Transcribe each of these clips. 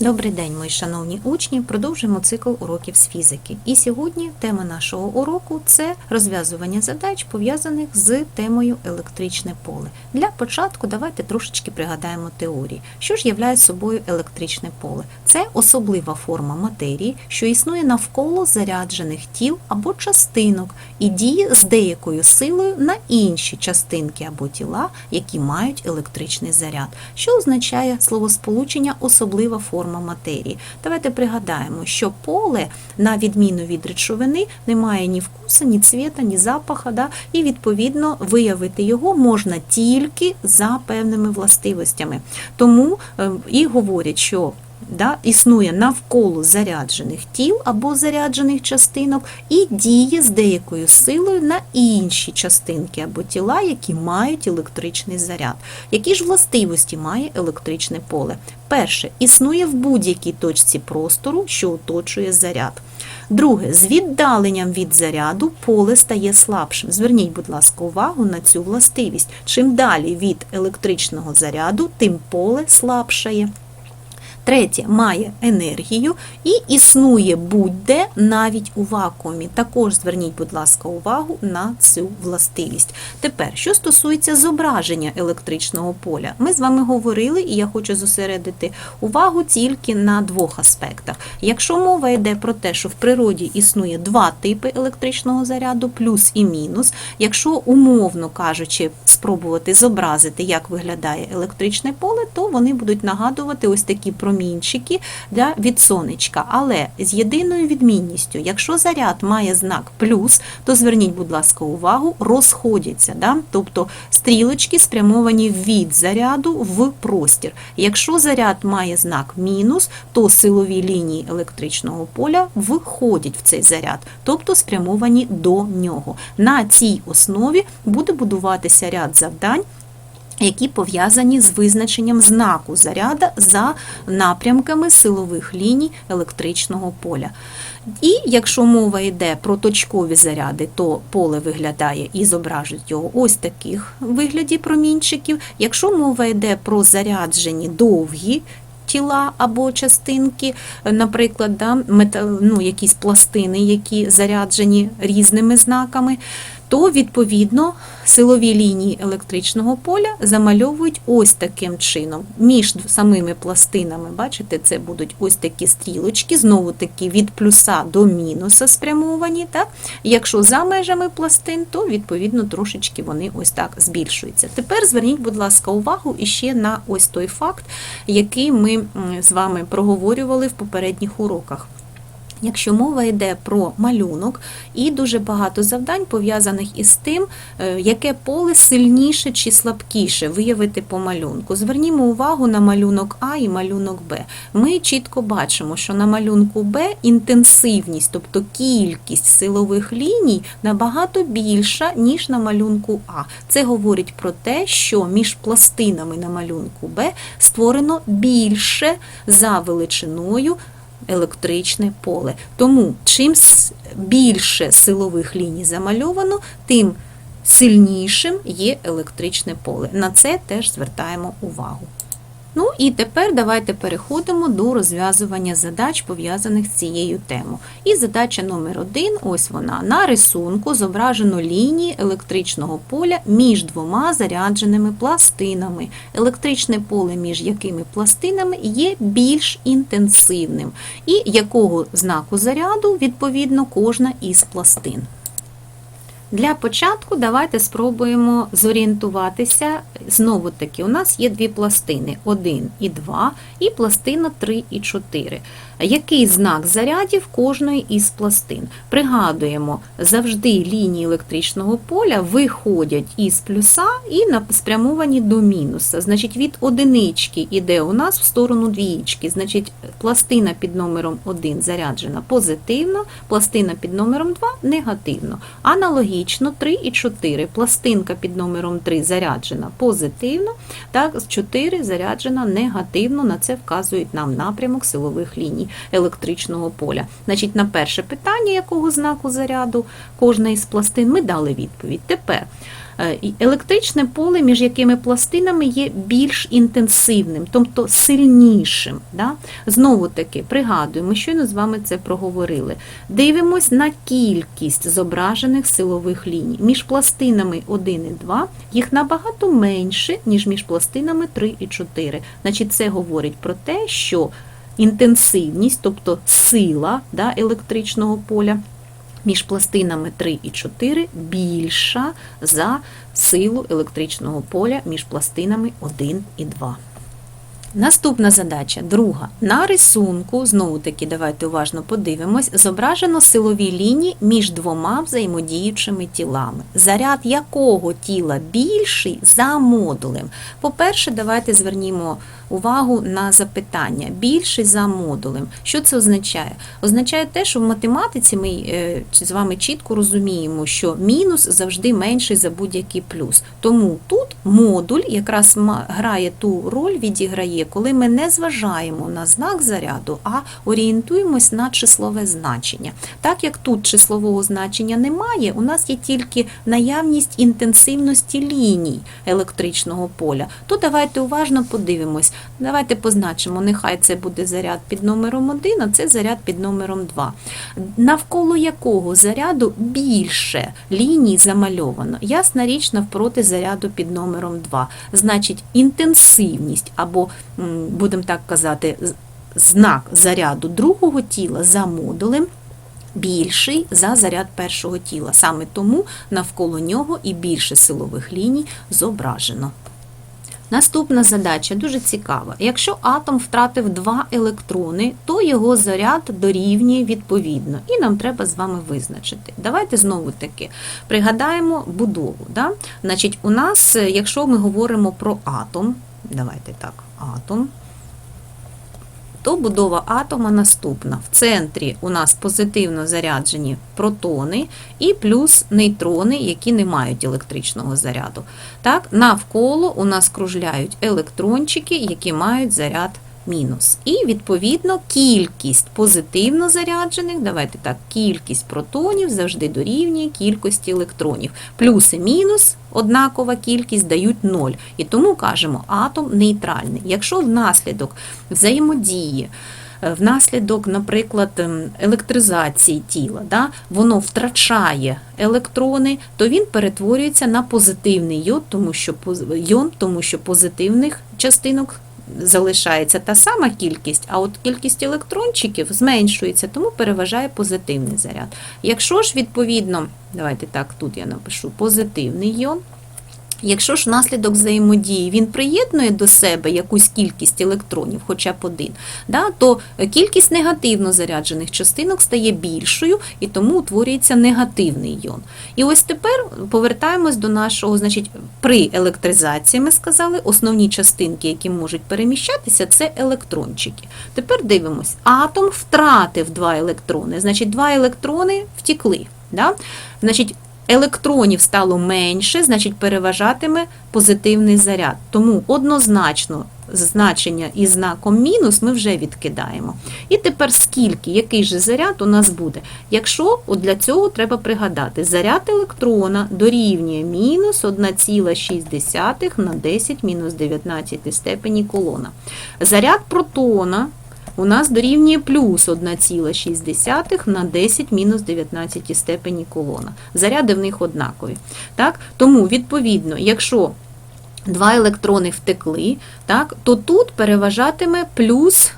Добрий день, мої шановні учні. Продовжуємо цикл уроків з фізики. І сьогодні тема нашого уроку це розв'язування задач, пов'язаних з темою електричне поле. Для початку давайте трошечки пригадаємо теорії. Що ж являє собою електричне поле? Це особлива форма матерії, що існує навколо заряджених тіл або частинок і діє з деякою силою на інші частинки або тіла, які мають електричний заряд, що означає словосполучення особлива форма матерії. Давайте пригадаємо, що поле, на відміну від речовини, не має ні вкуса, ні цвіта, ні запаха, да? і відповідно виявити його можна тільки за певними властивостями. Тому е, і говорять, що да, існує навколо заряджених тіл або заряджених частинок і діє з деякою силою на інші частинки або тіла, які мають електричний заряд. Які ж властивості має електричне поле? Перше, існує в будь-якій точці простору, що оточує заряд. Друге, з віддаленням від заряду поле стає слабшим. Зверніть, будь ласка, увагу на цю властивість. Чим далі від електричного заряду, тим поле слабшає. Третє має енергію і існує будь-де навіть у вакуумі. Також зверніть, будь ласка, увагу на цю властивість. Тепер, що стосується зображення електричного поля, ми з вами говорили, і я хочу зосередити увагу тільки на двох аспектах. Якщо мова йде про те, що в природі існує два типи електричного заряду, плюс і мінус, якщо умовно кажучи, спробувати зобразити, як виглядає електричне поле, то вони будуть нагадувати ось такі промінчики для від сонечка. Але з єдиною відмінністю, якщо заряд має знак плюс, то зверніть, будь ласка, увагу, розходяться. Да? Тобто стрілочки спрямовані від заряду в простір. Якщо заряд має знак мінус, то силові лінії електричного поля виходять в цей заряд, тобто спрямовані до нього. На цій основі буде будуватися ряд завдань. Які пов'язані з визначенням знаку заряда за напрямками силових ліній електричного поля. І якщо мова йде про точкові заряди, то поле виглядає і зображують його ось таких вигляді промінчиків. Якщо мова йде про заряджені довгі тіла або частинки, наприклад, да, мета- ну, якісь пластини, які заряджені різними знаками, то відповідно силові лінії електричного поля замальовують ось таким чином. Між самими пластинами, бачите, це будуть ось такі стрілочки, знову таки від плюса до мінуса спрямовані. Так? Якщо за межами пластин, то відповідно трошечки вони ось так збільшуються. Тепер зверніть, будь ласка, увагу іще на ось той факт, який ми з вами проговорювали в попередніх уроках. Якщо мова йде про малюнок, і дуже багато завдань пов'язаних із тим, е, яке поле сильніше чи слабкіше виявити по малюнку. Звернімо увагу на малюнок А і малюнок Б. Ми чітко бачимо, що на малюнку Б інтенсивність, тобто кількість силових ліній, набагато більша, ніж на малюнку А. Це говорить про те, що між пластинами на малюнку Б створено більше за величиною електричне поле. Тому чим більше силових ліній замальовано, тим сильнішим є електричне поле. На це теж звертаємо увагу. Ну і тепер давайте переходимо до розв'язування задач, пов'язаних з цією темою. І задача номер один, ось вона. На рисунку зображено лінії електричного поля між двома зарядженими пластинами. Електричне поле між якими пластинами є більш інтенсивним. І якого знаку заряду, відповідно, кожна із пластин. Для початку давайте спробуємо зорієнтуватися. Знову таки, у нас є дві пластини 1 і 2, і пластина 3 і 4. Який знак зарядів кожної із пластин? Пригадуємо, завжди лінії електричного поля виходять із плюса і спрямовані до мінуса. Значить, від одинички йде у нас в сторону двієчки. Значить, пластина під номером 1 заряджена позитивно, пластина під номером 2 негативно. Аналогічно 3 і 4. Пластинка під номером 3 заряджена позитивно, так, з 4 заряджена негативно. На це вказують нам напрямок силових ліній електричного поля. Значить, на перше питання, якого знаку заряду кожна із пластин, ми дали відповідь. Тепер Електричне поле між якими пластинами є більш інтенсивним, тобто сильнішим. Да? Знову таки, пригадуємо, щойно з вами це проговорили. Дивимось на кількість зображених силових ліній. Між пластинами 1 і 2 їх набагато менше, ніж між пластинами 3 і 4. Значить, це говорить про те, що інтенсивність, тобто сила да, електричного поля, між пластинами 3 і 4 більша за силу електричного поля між пластинами 1 і 2. Наступна задача, друга. На рисунку, знову таки, давайте уважно подивимось, зображено силові лінії між двома взаємодіючими тілами. Заряд якого тіла більший за модулем? По-перше, давайте звернімо увагу на запитання. Більший за модулем. Що це означає? Означає те, що в математиці ми е, з вами чітко розуміємо, що мінус завжди менший за будь-який плюс. Тому тут модуль якраз грає ту роль, відіграє, коли ми не зважаємо на знак заряду, а орієнтуємось на числове значення. Так як тут числового значення немає, у нас є тільки наявність інтенсивності ліній електричного поля. То давайте уважно подивимось. Давайте позначимо, нехай це буде заряд під номером 1, а це заряд під номером 2. Навколо якого заряду більше ліній замальовано? Ясна річ навпроти заряду під номером 2. Значить, інтенсивність або, будемо так казати, знак заряду другого тіла за модулем більший за заряд першого тіла. Саме тому навколо нього і більше силових ліній зображено. Наступна задача дуже цікава. Якщо атом втратив два електрони, то його заряд дорівнює відповідно, і нам треба з вами визначити. Давайте знову таки пригадаємо будову. Да? Значить, у нас, е, якщо ми говоримо про атом, давайте так, атом. То будова атома наступна. В центрі у нас позитивно заряджені протони і плюс нейтрони, які не мають електричного заряду. Так, навколо у нас кружляють електрончики, які мають заряд мінус. І відповідно кількість позитивно заряджених, давайте так, кількість протонів завжди дорівнює кількості електронів. Плюс і мінус однакова кількість дають 0. І тому кажемо, атом нейтральний. Якщо внаслідок взаємодії е, внаслідок, наприклад, ем, електризації тіла, да, воно втрачає електрони, то він перетворюється на позитивний йод, тому що йон, тому що позитивних частинок залишається та сама кількість, а от кількість електрончиків зменшується, тому переважає позитивний заряд. Якщо ж відповідно, давайте так, тут я напишу позитивний йон. Якщо ж внаслідок взаємодії він приєднує до себе якусь кількість електронів, хоча б один, да, то кількість негативно заряджених частинок стає більшою і тому утворюється негативний йон. І ось тепер повертаємось до нашого, значить, при електризації ми сказали, основні частинки, які можуть переміщатися, це електрончики. Тепер дивимось, атом втратив два електрони, значить, два електрони втікли. Да? Значить, електронів стало менше, значить переважатиме позитивний заряд. Тому однозначно значення із знаком мінус ми вже відкидаємо. І тепер скільки, який же заряд у нас буде? Якщо от для цього треба пригадати, заряд електрона дорівнює мінус 1,6 на 10 мінус 19 степені колона. Заряд протона у нас дорівнює плюс 1,6 на 10 мінус 19 степені колона. Заряди в них однакові. Так? Тому, відповідно, якщо два електрони втекли, так, то тут переважатиме плюс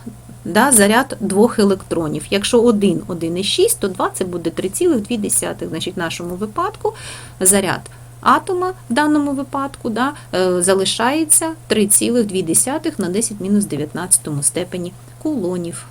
да, заряд двох електронів. Якщо 1 1,6, то 2 це буде 3,2. Значить, в нашому випадку заряд атома в даному випадку да, е, залишається 3,2 на 10 мінус 19 степені кулонів.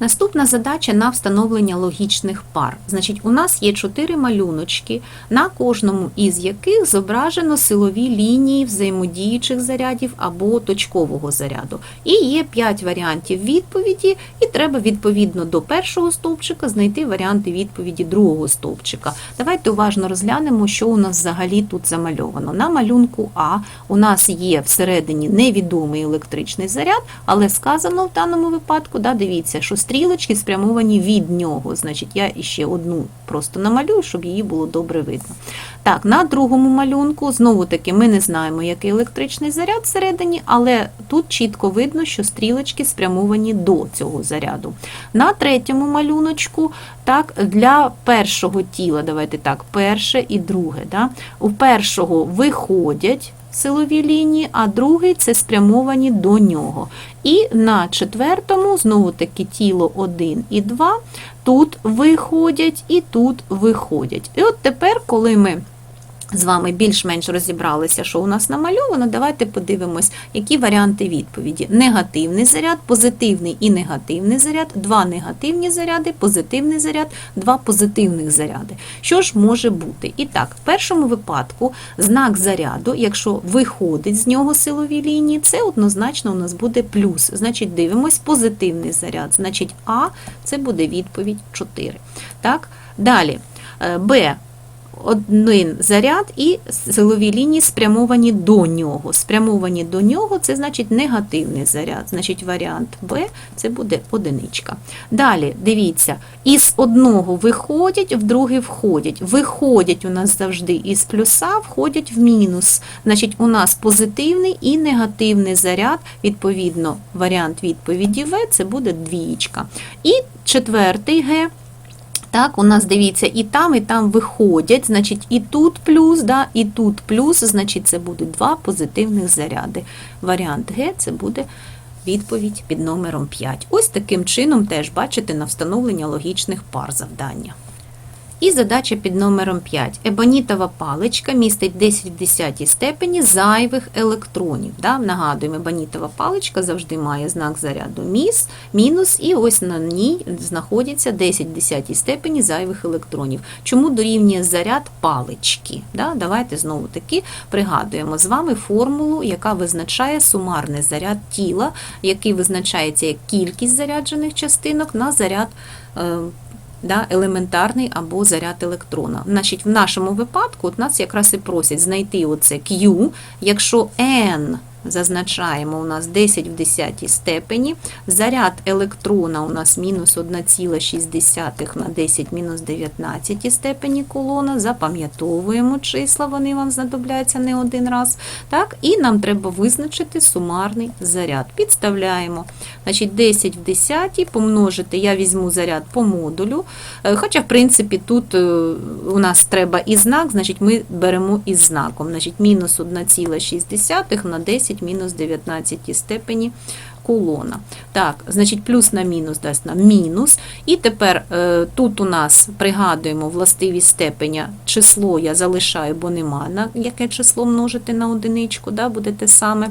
Наступна задача на встановлення логічних пар. Значить, у нас є чотири малюночки, на кожному із яких зображено силові лінії взаємодіючих зарядів або точкового заряду. І є п'ять варіантів відповіді, і треба відповідно до першого стовпчика знайти варіанти відповіді другого стовпчика. Давайте уважно розглянемо, що у нас взагалі тут замальовано. На малюнку А у нас є всередині невідомий електричний заряд, але сказано в даному випадку, да, дивіться, що стрілочки спрямовані від нього. Значить, я іще одну просто намалюю, щоб її було добре видно. Так, на другому малюнку, знову таки, ми не знаємо, який електричний заряд всередині, але тут чітко видно, що стрілочки спрямовані до цього заряду. На третьому малюночку, так, для першого тіла, давайте так, перше і друге. Да? У першого виходять силові лінії, а другий це спрямовані до нього. І на четвертому, знову таки, тіло 1 і 2, тут виходять і тут виходять. І от тепер, коли ми з вами більш-менш розібралися, що у нас намальовано, давайте подивимось, які варіанти відповіді. Негативний заряд, позитивний і негативний заряд, два негативні заряди, позитивний заряд, два позитивних заряди. Що ж може бути? І так, в першому випадку знак заряду, якщо виходить з нього силові лінії, це однозначно у нас буде плюс. Значить, дивимось позитивний заряд. Значить, А це буде відповідь 4. Так? Далі, е, Б один заряд і силові лінії спрямовані до нього. Спрямовані до нього це значить негативний заряд. Значить, варіант Б це буде одиничка. Далі, дивіться, із одного виходять, в другий входять. Виходять у нас завжди із плюса, входять в мінус. Значить, у нас позитивний і негативний заряд, відповідно, варіант відповіді В це буде двієчка. І четвертий Г. Так, у нас дивіться, і там, і там виходять, значить, і тут плюс, да, і тут плюс, значить, це будуть два позитивних заряди. Варіант Г це буде відповідь під номером 5. Ось таким чином теж бачите на встановлення логічних пар завдання. І задача під номером 5. Ебонітова паличка містить 10 в 10 степені зайвих електронів. Да? Нагадуємо, ебонітова паличка завжди має знак заряду міс, мінус, і ось на ній знаходиться 10 в 10 степені зайвих електронів. Чому дорівнює заряд палички? Да? Давайте знову таки пригадуємо з вами формулу, яка визначає сумарний заряд тіла, який визначається як кількість заряджених частинок на заряд. Да, елементарний або заряд електрона. Значить, в нашому випадку от нас якраз і просять знайти оце Q, якщо N зазначаємо у нас 10 в 10 степені, заряд електрона у нас мінус 1,6 на 10 мінус 19 степені колона, запам'ятовуємо числа, вони вам знадобляться не один раз. Так? І нам треба визначити сумарний заряд. Підставляємо. Значить, 10 в 10 помножити, я візьму заряд по модулю. Е, Хоча, в принципі, тут е, у нас треба і знак, значить ми беремо із знаком. Значить, мінус 1,6 на 10 мінус 19 степені колона. Так, значить, плюс на мінус дасть нам мінус. І тепер е, тут у нас пригадуємо властивість степеня. Число я залишаю, бо нема на яке число множити на одиничку, да, буде те саме.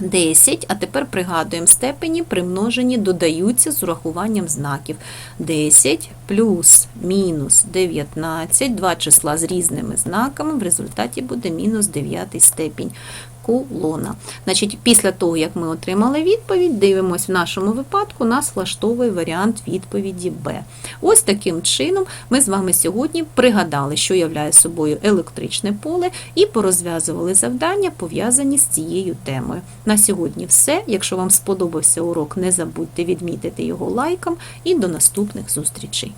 10, а тепер пригадуємо степені примножені додаються з урахуванням знаків. 10 плюс мінус 19, два числа з різними знаками, в результаті буде мінус 9 степінь колона. Значить, після того, як ми отримали відповідь, дивимось в нашому випадку, нас влаштовує варіант відповіді Б. Ось таким чином ми з вами сьогодні пригадали, що являє собою електричне поле, і порозв'язували завдання, пов'язані з цією темою. На сьогодні все. Якщо вам сподобався урок, не забудьте відмітити його лайком і до наступних зустрічей.